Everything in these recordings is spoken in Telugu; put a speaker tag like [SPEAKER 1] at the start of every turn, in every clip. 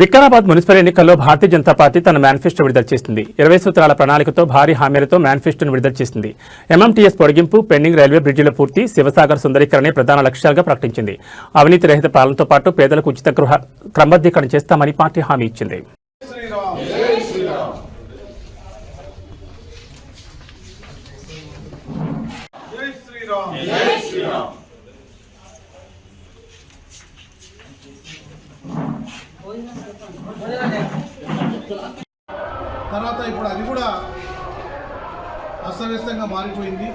[SPEAKER 1] వికారాబాద్ మున్సిపల్ ఎన్నికల్లో భారతీయ జనతా పార్టీ తన మేనిఫెస్టో విడుదల చేసింది. ఇరవై సూత్రాల ప్రణాళికతో భారీ హామీలతో మేనిఫెస్టోను విడుదల చేసింది. ఎంఎంటీఎస్ పొడిగింపు పెండింగ్ రైల్వే బ్రిడ్జిల పూర్తి శివసాగర్ సుందరీకరణే ప్రధాన లక్ష్యాలుగా ప్రకటించింది. అవినీతి రహిత పాలనతో పాటు పేదలకు ఉచిత గృహ క్రమబద్ధీకరణ చేస్తామని పార్టీ హామీ ఇచ్చింది.
[SPEAKER 2] తర్వాత ఇప్పుడు అది కూడా అస్తవ్యస్తంగా మారిపోయింది.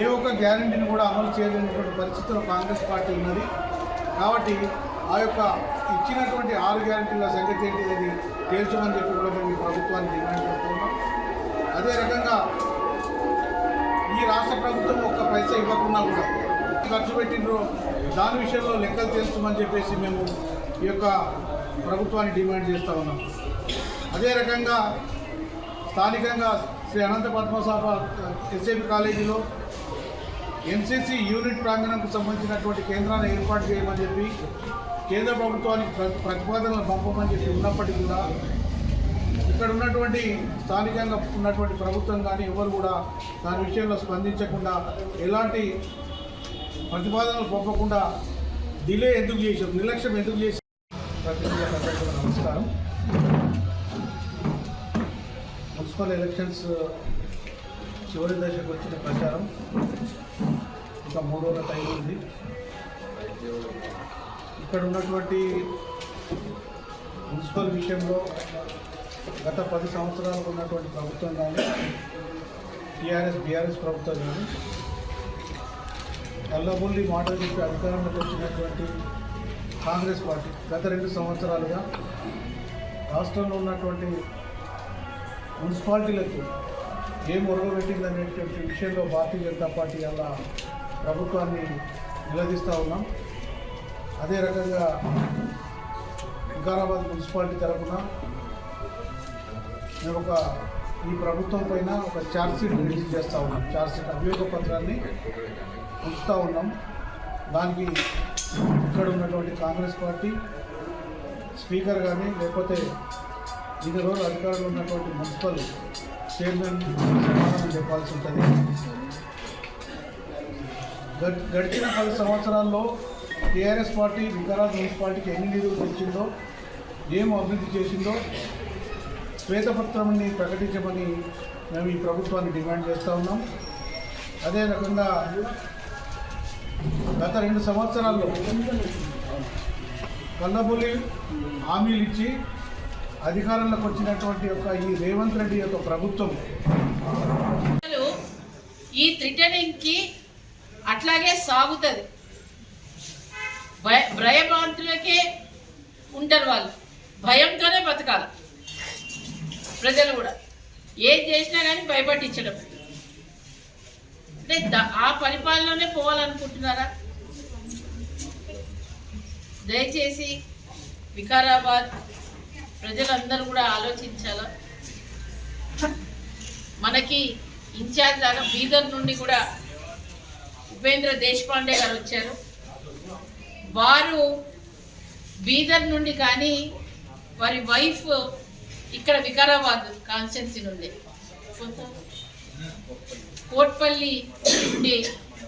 [SPEAKER 2] ఏ ఒక్క గ్యారంటీని కూడా అమలు చేయలేనటువంటి పరిస్థితిలో కాంగ్రెస్ పార్టీ ఉన్నది. కాబట్టి ఆ యొక్క ఇచ్చినటువంటి ఆరు గ్యారంటీల సంగతి ఏంటి అది తేల్చమని చెప్పి కూడా మేము ప్రభుత్వాన్ని డిమాండ్ చేస్తున్నాం అదే రకంగా ఈ రాష్ట్ర ప్రభుత్వం ఒక్క పైసా ఇవ్వకుండా కూడా ఖర్చు పెట్టినరో దాని విషయంలో లెక్కలు తెలుస్తామని చెప్పేసి మేము ఈ యొక్క ప్రభుత్వాన్ని డిమాండ్ చేస్తూ ఉన్నాం. అదే రకంగా స్థానికంగా శ్రీ అనంత పద్మశాప ఎస్ఏపి కాలేజీలో ఎంసీసీ యూనిట్ ప్రాంగణంకు సంబంధించినటువంటి కేంద్రాన్ని ఏర్పాటు చేయమని చెప్పి కేంద్ర ప్రభుత్వానికి ప్రతిపాదనలు పంపమని చెప్పి ఉన్నప్పటికీ కూడా ఇక్కడ ఉన్నటువంటి స్థానికంగా ఉన్నటువంటి ప్రభుత్వం కానీ ఎవరు కూడా దాని విషయంలో స్పందించకుండా ఎలాంటి ప్రతిపాదనలు పంపకుండా డిలే ఎందుకు చేశాం నిర్లక్ష్యం ఎందుకు చేశాం ప్రతినిధులకు నమస్కారం. మున్సిపల్ ఎలక్షన్స్ చివరి దశకు వచ్చిన ప్రచారం ఇంకా మూడు రోజుల టైం ఉంది. ఇక్కడ ఉన్నటువంటి మున్సిపల్ విషయంలో గత పది సంవత్సరాలకు ఉన్నటువంటి ప్రభుత్వం కానీ టీఆర్ఎస్ బీఆర్ఎస్ ప్రభుత్వం కానీ నల్లబుల్లి మాటలు చెప్పి అధికారంలోకి వచ్చినటువంటి కాంగ్రెస్ పార్టీ గత రెండు సంవత్సరాలుగా రాష్ట్రంలో ఉన్నటువంటి మున్సిపాలిటీలకు ఏం ఒరగబెట్టిందనేటువంటి విషయంలో భారతీయ జనతా పార్టీ అలా ప్రభుత్వాన్ని నిలదీస్తూ ఉన్నాం. అదే రకంగా వికారాబాద్ మున్సిపాలిటీ తరఫున మేము ఒక ఈ ప్రభుత్వం పైన ఒక ఛార్జ్షీట్ రిలీజ్ చేస్తూ ఉన్నాం. ఛార్జ్షీట్ అభియోగ పత్రాన్ని ఉంచుతూ ఉన్నాం. దానికి ఇక్కడ ఉన్నటువంటి కాంగ్రెస్ పార్టీ స్పీకర్ కానీ లేకపోతే ఇది రోజు అధికారంలో ఉన్నటువంటి మున్సిపల్ చైర్మన్ సమాధానం చెప్పాల్సి ఉంటుంది. గడిచిన పది సంవత్సరాల్లో టీఆర్ఎస్ పార్టీ వికారాబాద్ మున్సిపాలిటీకి ఎన్ని నిధులు తెచ్చిందో ఏం అభివృద్ధి చేసిందో శ్వేతపత్రంని ప్రకటించమని మేము ఈ ప్రభుత్వాన్ని డిమాండ్ చేస్తూ ఉన్నాం. అదే రకంగా గత రెండు సంవత్సరాల్లో కల్లబొల్లి హామీలు ఇచ్చి అధికారంలోకి వచ్చినటువంటి యొక్క ఈ రేవంత్ రెడ్డి యొక్క ప్రభుత్వం
[SPEAKER 3] ఈ త్రిటనింగ్కి అట్లాగే సాగుతుంది. భయ భయభ్రాంతులకే ఉంటారు వాళ్ళు. భయంతోనే బతకాలి ప్రజలు కూడా. ఏం చేసినా కానీ భయపట్టించడం. అంటే ఆ పరిపాలనలోనే పోవాలనుకుంటున్నారా? దయచేసి వికారాబాద్ ప్రజలందరూ కూడా ఆలోచించాలా? మనకి ఇన్ఛార్జ్ లాగా బీదర్ నుండి కూడా ఉపేంద్ర దేశపాండే గారు వచ్చారు. వారు బీదర్ నుండి కానీ వారి వైఫ్ ఇక్కడ వికారాబాద్ కాన్స్టిట్యున్సీ నుండి కోట్పల్లి నుండి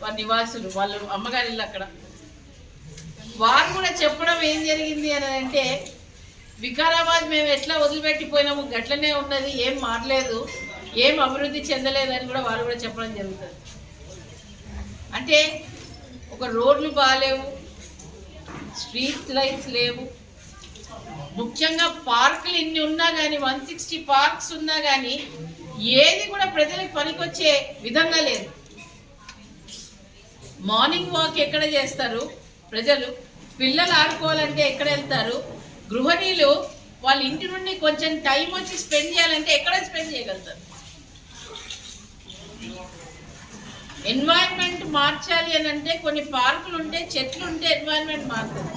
[SPEAKER 3] వారి నివాసులు వాళ్ళు అమ్మగారి అక్కడ. వారు కూడా చెప్పడం ఏం జరిగింది అని అంటే వికారాబాద్ మేము ఎట్లా వదిలిపెట్టిపోయినాము గట్లనే ఉన్నది ఏం మారలేదు ఏం అభివృద్ధి చెందలేదని కూడా వారు కూడా చెప్పడం జరుగుతుంది. అంటే ఒక రోడ్లు బాగాలేవు స్ట్రీట్ లైట్స్ లేవు ముఖ్యంగా పార్కులు ఇన్ని ఉన్నా కానీ వన్ సిక్స్టీ పార్క్స్ ఉన్నా కానీ ఏది కూడా ప్రజలకు పనికొచ్చే విధంగా లేదు. మార్నింగ్ వాక్ ఎక్కడ చేస్తారు? ప్రజలు పిల్లలు ఆడుకోవాలంటే ఎక్కడ వెళ్తారు? గృహిణీలు వాళ్ళ ఇంటి నుండి కొంచెం టైం వచ్చి స్పెండ్ చేయాలంటే ఎక్కడ స్పెండ్ చేయగలుగుతారు? ఎన్వైరన్మెంట్ మార్చాలి అని అంటే కొన్ని పార్కులు ఉంటే చెట్లు ఉంటే ఎన్వైరన్మెంట్ మారుతుంది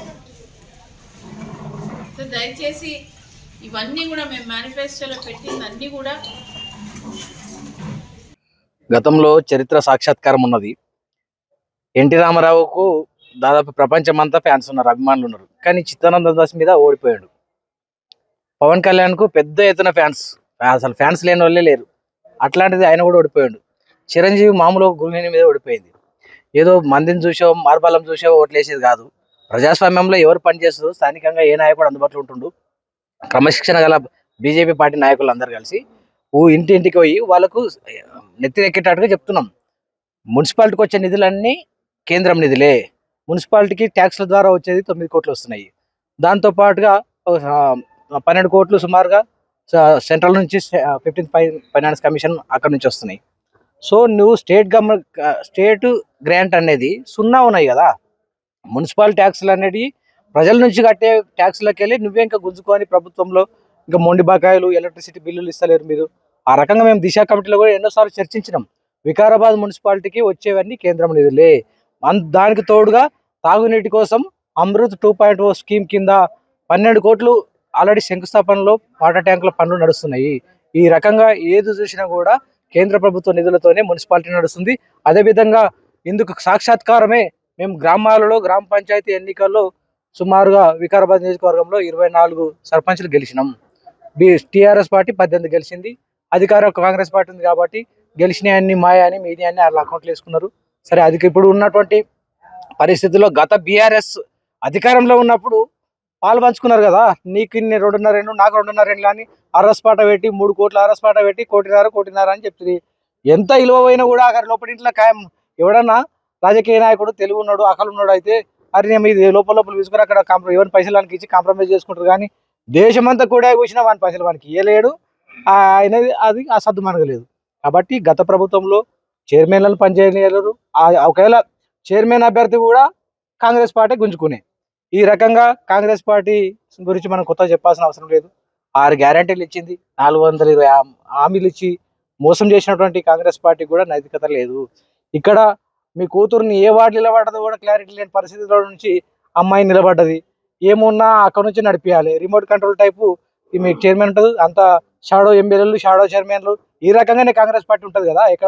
[SPEAKER 3] సో దయచేసి ఇవన్నీ కూడా మేము మేనిఫెస్టోలో పెట్టింది అన్నీ కూడా
[SPEAKER 4] గతంలో చరిత్ర సాక్షాత్కారం ఉన్నది. ఎన్టీ రామారావుకు దాదాపు ప్రపంచమంతా ఫ్యాన్స్ ఉన్నారు అభిమానులు ఉన్నారు. కానీ చిత్తానంద దాస్ మీద ఓడిపోయాడు. పవన్ కళ్యాణ్కు పెద్ద ఎత్తున ఫ్యాన్స్ అసలు ఫ్యాన్స్ లేని వాళ్ళే లేరు. అట్లాంటిది ఆయన కూడా ఓడిపోయాడు. చిరంజీవి మామూలు గృహిణి మీద ఓడిపోయింది. ఏదో మందిని చూసో మార్బలం చూసో ఓట్లేసేది కాదు. ప్రజాస్వామ్యంలో ఎవరు పనిచేస్తుందో స్థానికంగా ఏ నాయకుడు అందుబాటులో ఉంటుండు క్రమశిక్షణ గల బీజేపీ పార్టీ నాయకులు అందరు కలిసి ఊ ఇంటి ఇంటికి పోయి వాళ్ళకు నెత్తిరెక్కేటట్టుగా చెప్తున్నాం. మున్సిపాలిటీకి వచ్చే నిధులన్నీ కేంద్రం నిధులే. మున్సిపాలిటీకి ట్యాక్స్ల ద్వారా వచ్చేది తొమ్మిది కోట్లు వస్తున్నాయి. దాంతో పాటుగా పన్నెండు కోట్లు సుమారుగా సెంట్రల్ నుంచి ఫిఫ్టీన్త్ ఫైనాన్స్ కమిషన్ అక్కడ నుంచి వస్తున్నాయి. సో నువ్వు స్టేట్ గవర్నమెంట్ స్టేట్ గ్రాంట్ అనేది సున్నా ఉన్నాయి కదా. మున్సిపల్ ట్యాక్స్లు అనేవి ప్రజల నుంచి కట్టే ట్యాక్స్లోకి వెళ్ళి నువ్వే ఇంకా గుంజుకొని ప్రభుత్వంలో ఇంకా మొండి బకాయిలు ఎలక్ట్రిసిటీ బిల్లులు ఇస్తలేరు మీరు. ఆ రకంగా మేము దిశ కమిటీలో కూడా ఎన్నోసార్లు చర్చించినాం. వికారాబాద్ మున్సిపాలిటీకి వచ్చేవన్నీ కేంద్రం నిధులే. దానికి తోడుగా తాగునీటి కోసం Amrut two point O scheme కింద పన్నెండు కోట్లు ఆల్రెడీ శంకుస్థాపనలో వాటర్ ట్యాంకుల పనులు నడుస్తున్నాయి. ఈ రకంగా ఏది చూసినా కూడా కేంద్ర ప్రభుత్వ నిధులతోనే మున్సిపాలిటీ నడుస్తుంది. అదేవిధంగా ఇందుకు సాక్షాత్కారమే మేము గ్రామాలలో గ్రామ పంచాయతీ ఎన్నికల్లో సుమారుగా వికారాబాద్ నియోజకవర్గంలో ఇరవై నాలుగు సర్పంచ్లు గెలిచినాం. బి టీఆర్ఎస్ పార్టీ పద్దెనిమిది గెలిచింది. అధికార కాంగ్రెస్ పార్టీ ఉంది కాబట్టి గెలిచినాయన్ని మాయా అని మీది అని వాళ్ళ అకౌంట్లు వేసుకున్నారు. సరే అది ఇప్పుడు ఉన్నటువంటి పరిస్థితుల్లో గత బీఆర్ఎస్ అధికారంలో ఉన్నప్పుడు పాలు పంచుకున్నారు కదా నీకు ఇన్ని రెండున్నర రెండు నాకు రెండున్నర రెండు అని అరస్పాట పెట్టి మూడు కోట్ల అరస్పాట పెట్టి కోటిన్నర కోటిన్నర అని చెప్తుంది. ఎంత విలువ పోయినా కూడా అక్కడ లోపలింట్లో ఖాయం. ఎవడన్నా రాజకీయ నాయకుడు తెలుగు ఉన్నాడు అకలు ఉన్నాడు అయితే అరే నేను ఇది లోపల లోపల తీసుకుని అక్కడ కాంప్రో ఎవరి పైసలు వానికి ఇచ్చి కాంప్రమైజ్ చేసుకుంటారు కానీ దేశమంతా కూడా కూర్చున్నా వాని పైసలు వానికి ఇవ్వలేడు ఆయన అది ఆ మనగలేదు. కాబట్టి గత ప్రభుత్వంలో చైర్మన్లను పనిచేయలేరు ఒకవేళ చైర్మన్ అభ్యర్థి కూడా కాంగ్రెస్ పార్టీ గుంజుకునే. ఈ రకంగా కాంగ్రెస్ పార్టీ గురించి మనం కొత్తగా చెప్పాల్సిన అవసరం లేదు. ఆరు గ్యారంటీలు ఇచ్చింది. నాలుగు వందల ఇరవై హామీలు ఇచ్చి మోసం చేసినటువంటి కాంగ్రెస్ పార్టీ కూడా నైతికత లేదు. ఇక్కడ మీ కూతురుని ఏ వార్డు నిలబడ్డదో కూడా క్లారిటీ లేని పరిస్థితుల నుంచి అమ్మాయి నిలబడ్డది. ఏమున్నా అక్కడ నుంచి నడిపించాలి రిమోట్ కంట్రోల్ టైపు మీకు మీ చైర్మన్ ఉంటుంది. అంత షాడో ఎమ్మెల్యేలు షాడో చైర్మన్లు ఈ రకంగానే కాంగ్రెస్ పార్టీ ఉంటుంది కదా. ఎక్కడ